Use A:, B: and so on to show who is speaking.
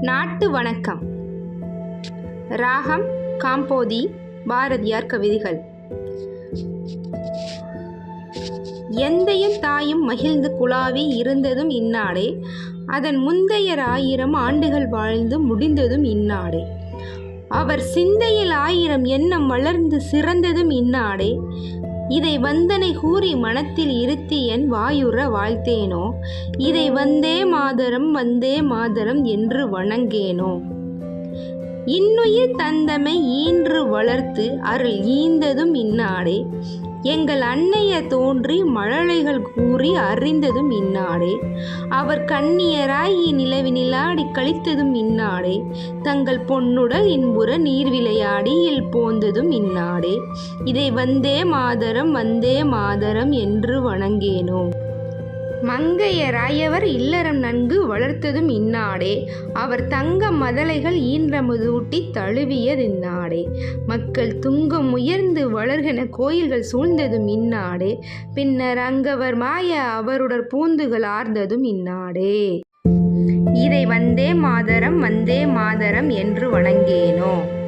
A: நாட்டு வணக்கம். ராகம் காம்போதி பாரதியார் கவிதைகள். எந்தையும் தாயும் மகிழ்ந்து குழாவி இருந்ததும் இந்நாடே. அதன் முந்தையர் ஆயிரம் ஆண்டுகள் வாழ்ந்து முடிந்ததும் இந்நாடே. அவர் சிந்தையில் ஆயிரம் எண்ணம் வளர்ந்து சிறந்ததும் இந்நாடே. இதை வந்தனை கூறி மனத்தில் இருத்தி என் வாயுற வாழ்த்தேனோ? இதை வந்தே மாதரம் வந்தே மாதரம் என்று வணங்கேனோ? இன்னுயிர் தந்தமை ஈன்று வளர்த்து அருள் ஈந்ததும் இன்னாடே எங்கள் அன்னைய தோன்றி மழலைகள் கூறி அறிந்ததும் இன்னாடே அவர் கண்ணியராய் நிலவினிலாடி கழித்ததும் இன்னாடே தங்கள் பொன்னுடல் இன்புற நீர் விளையாடி இல் போந்ததும் இன்னாடே இதை வந்தே மாதரம் வந்தே மாதரம் என்று வணங்கேனோ? மங்கையராயவர் இல்லறம் நன்கு வளர்த்ததும் இந்நாடே. அவர் தங்க மதலைகள் ஈன்றமுதூட்டி தழுவியதிந்நாடே மக்கள் துங்கம் உயர்ந்து வளர்கென கோயில்கள் சூழ்ந்ததும் இந்நாடே. பின்னர் அங்கவர் மாய அவருடர் பூந்துகள் ஆர்ந்ததும் இந்நாடே. இதை வந்தே மாதரம் வந்தே மாதரம் என்று வணங்கேனோ?